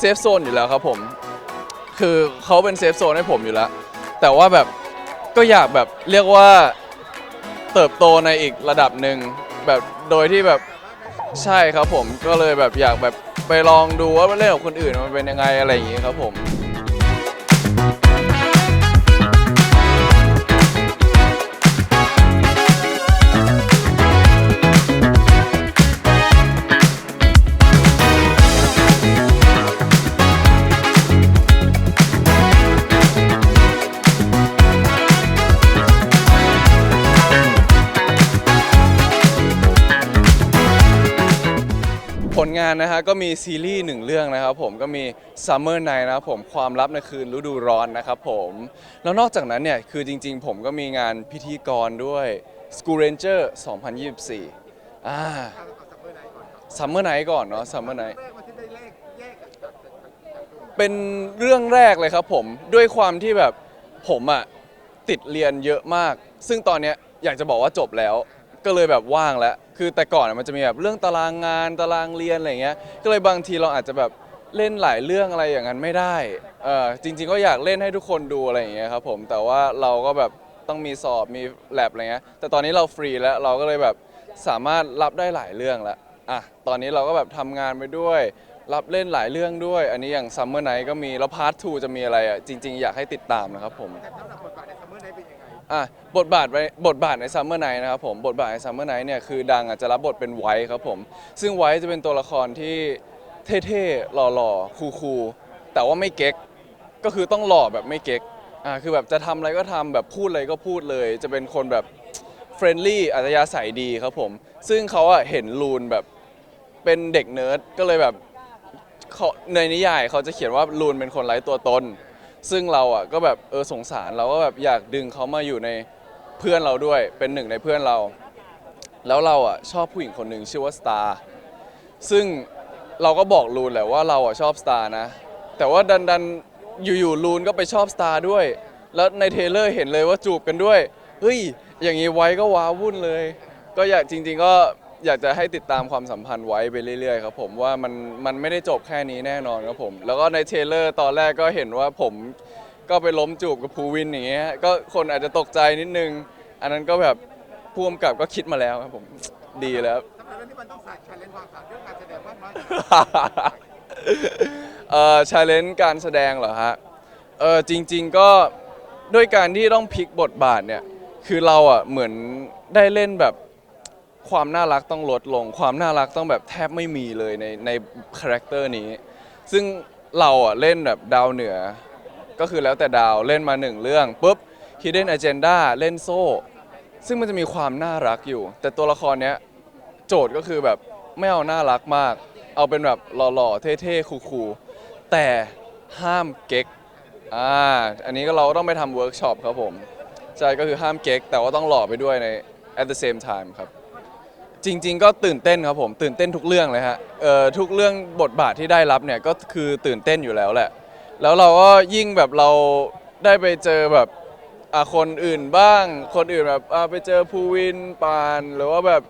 เซฟโซนอยู่แล้วครับผม คือเขาเป็นเซฟโซนให้ผมอยู่แล้ว แต่ว่าแบบก็อยากแบบเรียกว่าเติบโตในอีกระดับหนึ่งแบบโดยที่แบบใช่ครับผมก็เลยแบบอยากแบบไปลองดูว่าเล่นกับคนอื่นมันเป็นยังไงอะไรอย่างงี้ครับผม งานนะฮะก็มีซีรีส์หนึ่งเรื่องนะครับผมก็มี Summer Night นะครับผมความลับในคืนฤดูร้อนนะครับผมแล้วนอกจากนั้นเนี่ยคือจริง ๆ ผมก็มีงานพิธีกรด้วย School Ranger 2024อ่า Summer Night ก่อนเนาะ Summer Night เป็นเรื่องแรกเลยครับผมด้วยความที่แบบผมอะติดเรียนเยอะมาก ซึ่งตอนเนี้ยอยากจะบอกว่าจบแล้ว ก็เลยแบบว่างแล้ว คือแต่ก่อนอะมันจะมีแบบเรื่องตารางงานตารางเรียนอะไรเงี้ย ก็เลยบางทีเราอาจจะแบบเล่นหลายเรื่องอะไรอย่างนั้นไม่ได้ เออจริง ๆ ก็อยากเล่นให้ทุกคนดูอะไรอย่างเงี้ยครับผม แต่ว่าเราก็แบบต้องมีสอบมีแลบอะไรเงี้ย แต่ตอนนี้เราฟรีแล้วเราก็เลยแบบสามารถรับได้หลายเรื่องแล้วอะ ตอนนี้เราก็แบบทำงานไปด้วย รับเล่นหลายเรื่องด้วย อันนี้อย่าง Summer Night ก็มี แล้วพาร์ท2จะมีอะไรอะ จริง ๆ อยากให้ติดตามนะครับผม แต่สำหรับ อะบทบาทไว้บทบาทใน Summer Night นะครับผมบทบาทใน Summer Night เนี่ยคือดังอะจะรับบทเป็นไวท์ครับผม ซึ่งไวท์จะเป็นตัวละครที่เท่ๆหล่อๆคูลๆแต่ว่าไม่เก๊กก็คือต้องหล่อแบบไม่เก๊กอ่าคือแบบจะทำอะไรก็ทำแบบพูดอะไรก็พูดเลย จะเป็นคนแบบเฟรนลี่อัธยาศัยดีครับผม ซึ่งเขาอะเห็นลูนแบบเป็นเด็กเนิร์ดก็เลยแบบเขาในนิยายเขาจะเขียนว่าลูนเป็นคนไร้ตัวตน ซึ่งเราอะก็แบบเออสงสารเราก็แบบอยากดึงเขามาอยู่ในเพื่อนเราด้วยเป็นหนึ่งในเพื่อนเรา แล้วเราอะชอบผู้หญิงคนหนึ่งชื่อว่าสตาร์ซึ่งเราก็บอกลูนแหละว่าเราอะชอบสตาร์นะ แต่ว่าดันดันอยู่ๆลูนก็ไปชอบสตาร์ด้วย แล้วในเทเลอร์เห็นเลยว่าจูบกันด้วยเฮ้ยอย่างนี้ไว้ก็ว้าวุ่นเลย ก็อยากจริง ๆ ก็ อยากจะให้ติดตามความสัมพันธ์ไว้ไปเรื่อยๆครับผมว่ามันมันไม่ได้จบแค่นี้แน่นอนครับผม แล้วก็ในเทรลเลอร์ตอนแรกก็เห็นว่าผมก็ไปล้มจูบกับภูวินอย่างเงี้ยก็คนอาจจะตกใจนิดนึง อันนั้นก็แบบพ่วงกับก็คิดมาแล้วครับผมดีแล้วสำหรับเรื่องที่มันต้องสายชาเลนจ์ความสามารถเรื่องการแสดงมากน้อยเอ่อชาเลนจ์การแสดงเหรอฮะเออจริง ๆก็ด้วยการที่ต้องพลิกบทบาทเนี่ย คือเราอะเหมือนได้เล่นแบบ ความน่ารักต้องลดลง ความน่ารักต้องแบบแทบไม่มีเลยในในคาแรคเตอร์นี้ ซึ่งเราอะเล่นแบบดาวเหนือ ก็คือแล้วแต่ดาวเล่นมาหนึ่งเรื่องปุ๊บ Hidden Agenda เล่นโซ่ ซึ่งมันจะมีความน่ารักอยู่ แต่ตัวละครเนี้ยโจทย์ก็คือแบบไม่เอาน่ารักมาก เอาเป็นแบบหล่อๆ เท่ๆ คูลๆ แต่ห้ามเก๊กอ่าอันนี้ก็เราต้องไปทำเวิร์กช็อปครับผม ใช่ก็คือห้ามเก๊กแต่ว่าต้องหล่อไปด้วยใน at the same time ครับ จริง ๆ ก็ตื่นเต้นครับผม ตื่นเต้นทุกเรื่องเลยฮะเอ่อทุกเรื่องบทบาทที่ได้รับเนี่ยก็คือตื่นเต้นอยู่แล้วแหละ แล้วเราก็ยิ่งแบบเราได้ไปเจอแบบอะคนอื่นบ้าง คนอื่นแบบอะไปเจอภูวินปาน หรือว่าแบบ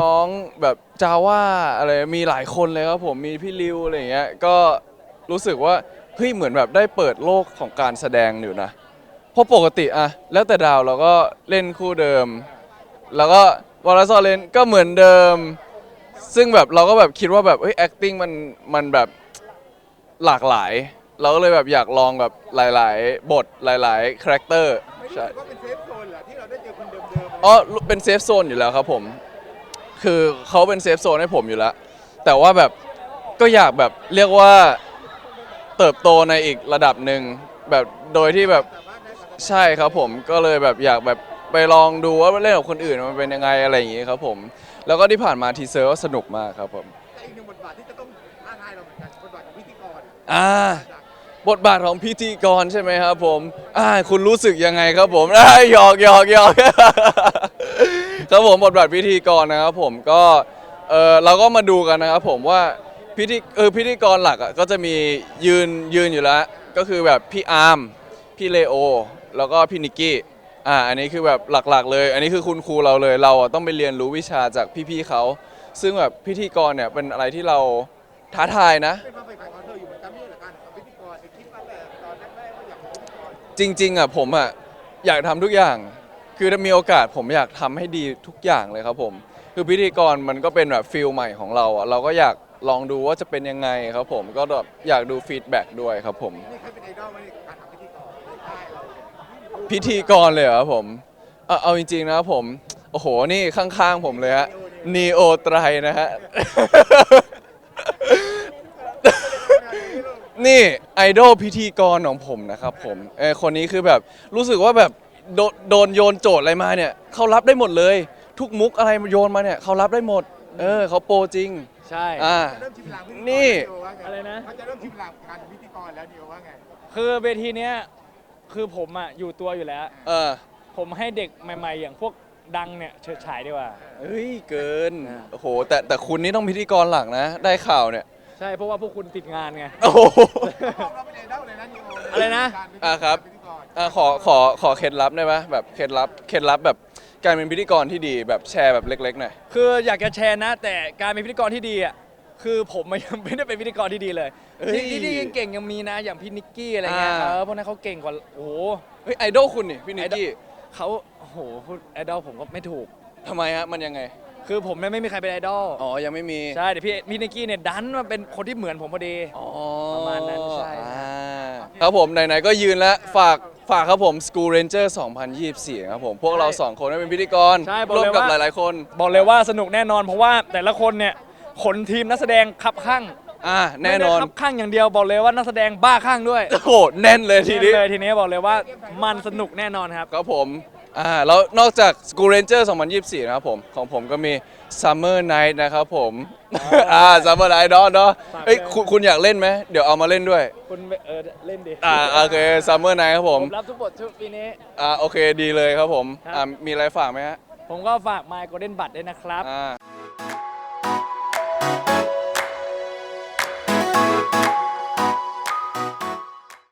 น้องๆแบบจาว่าอะไรมีหลายคนเลยครับผมมีพี่ริวอะไรอย่างเงี้ยก็รู้สึกว่าเฮ้ยเหมือนแบบได้เปิดโลกของการแสดงอยู่นะเพราะปกติอะแล้วแต่ดาวเราก็เล่นคู่เดิม แล้วก็ วอลซอเลนก็เหมือนเดิม ซึ่งแบบเราก็แบบคิดว่าแบบเฮ้ย acting มันมันแบบหลากหลาย เราก็เลยแบบอยากลองแบบหลาย ๆ บทหลาย ๆ คาแรคเตอร์ไม่รู้ใช่ สึกว่าเป็นเซฟโซนเหรอที่เราได้เจอคนเดิมๆอ๋อเป็นเซฟโซนอยู่แล้วครับผม คือเขาเป็นเซฟโซนให้ผมอยู่แล้ว แต่ว่าแบบก็อยากแบบเรียกว่าเติบโตในอีกระดับหนึ่งแบบโดยที่แบบสามารถได้กับใช่ครับผมก็เลยแบบอยากแบบ ไปลองดูว่าเล่นกับคนอื่นมันเป็นยังไงอะไรอย่างงี้ครับผม แล้วก็ที่ผ่านมาทีเซอร์ก็สนุกมากครับผมแต่อีกหนึ่งบทบาทที่จะต้องท้าทายเราเหมือนกันบทบาทของพิธีกรอ่าบทบาทของพิธีกรใช่ไหมครับผมอ่าคุณรู้สึกยังไงครับผมอ่าหยอกหยอกหยอก ครับผมบทบาทพิธีกรนะครับผมก็เออเราก็มาดูกันนะครับผมว่าพิธีเออพิธีกรหลักอะก็จะมียืนยืนอยู่แล้ว ก็คือแบบพี่อาร์มพี่เลโอ แล้วก็พี่นิกกี้ อ่าอันนี้คือแบบหลักๆ เลย อันนี้คือคุณครูเราเลยเราอะต้องไปเรียนรู้วิชาจากพี่ๆเขา ซึ่งแบบพิธีกรเนี่ยเป็นอะไรที่เราท้าทายนะ เป็นความใฝ่ฝันของเธออยู่เหมือนกันตั้งแต่ตอนแรกๆว่าอยากเป็นพิธีกรจริง ๆอะผมอะอยากทำทุกอย่าง คือถ้ามีโอกาสผมอยากทำให้ดีทุกอย่างเลยครับผม คือพิธีกรมันก็เป็นแบบฟิลใหม่ของเราอะเราก็อยากลองดูว่าจะเป็นยังไงครับผมก็แบบอยากดูฟีดแบ็กด้วยครับผม นี่ใครเป็นไอดอลไหมในก พิธีกรเลยเหรอครับผม เอาเอาจริงๆนะครับผม โอ้โห นี่ข้างๆผมเลยฮะนีโอไตรนะฮะ นี่ไอดอลพิธีกรของผมนะครับผมเออคนนี้คือแบบรู้สึกว่าแบบโดโดนโยนโจทย์อะไรมาเนี่ยเขารับได้หมดเลย ทุกมุกอะไรโยนมาเนี่ยเขารับได้หมด เออเขาโปรจริง ใช่ อ่าจะเริ่มชิมลางพิธีกรนี่ แล้วว่าไงอะไรนะ เขาจะเริ่มชิมลางการเป็นพิธีกรแล้วนิวว่าไง คือเวทีเนี้ย คือผมอะอยู่ตัวอยู่แล้ว เออผมให้เด็กใหม่ๆ อย่างพวกดังเนี่ยเฉิดฉายดีกว่า เฮ้ยเกินอ่าโอ้โหแต่แต่คุณนี่ต้องพิธีกรหลักนะ ได้ข่าวเนี่ยใช่เพราะว่าพวกคุณติดงานไง โอ้โหเราเป็นไอดอลเลยนะนิวอะไรนะการเป็นอ่าครับพิธีกรอะขอขอขอเคล็ดลับได้ไหมแบบเคล็ดลับเคล็ดลับแบบการเป็นพิธีกรที่ดีแบบแชร์แบบเล็กๆหน่อยคืออยากจะแชร์นะ แต่การเป็นพิธีกรที่ดีอะ คือผมมันยังไม่ได้เป็นพิธีกรที่ดีเลยเฮ้ย ที่ที่เก่งๆยังมีนะอย่างพี่นิกกี้อะไรเงี้ยอ่า เออพวกนั้นเขาเก่งกว่าโอ้โหเฮ้ยไอดอลคุณนี่พี่นิกกี้เขาโอ้โหพูดไอดอลผมก็ไม่ถูก ทำไมฮะมันยังไง คือผมเนี่ยไม่มีใครเป็นไอดอลอ๋อ ยังไม่มี ใช่แต่พี่พี่นิกกี้เนี่ยดันมาเป็นคนที่เหมือนผมพอดี อ๋อประมาณนั้นใช่ อ่าครับผมไหนๆก็ยืนแล้วฝากฝากครับผม School Ranger 2024 ครับผม พวกเราสองคนได้เป็นพิธีกรใช่บอกร่วมเลยกับว่าหลายๆคน บอกเลยว่าสนุกแน่นอนเพราะว่าแต่ละคนเนี่ย ขนทีมนักแสดงขับข้างอ่าแน่นอน ไม่ได้ขับข้างอย่างเดียวบอกเลยว่านักแสดงบ้าข้างด้วยโอ้โหแน่นเลยทีนี้ เลยทีนี้บอกเลยว่ามันสนุกแน่นอนครับ ครับผม อ่า แล้วนอกจาก School Ranger 2024 นะครับผม ของผมก็มี Summer Night นะครับผม อ่า Summer Night เนาะเนาะฝากเอ้ยเลยคุณคุณอยากเล่นไหม เดี๋ยวเอามาเล่นด้วย คุณเออเล่นดิอ่า โอเค Summer Night ครับผผม มรับทุกบททุกปีนี้ อ่า โอเค ดีเลยครับผม ครับ อ่า มีอะไรฝากไหมฮะ ผมก็ฝาก My Golden b u t ด้วยนะครับ อ่า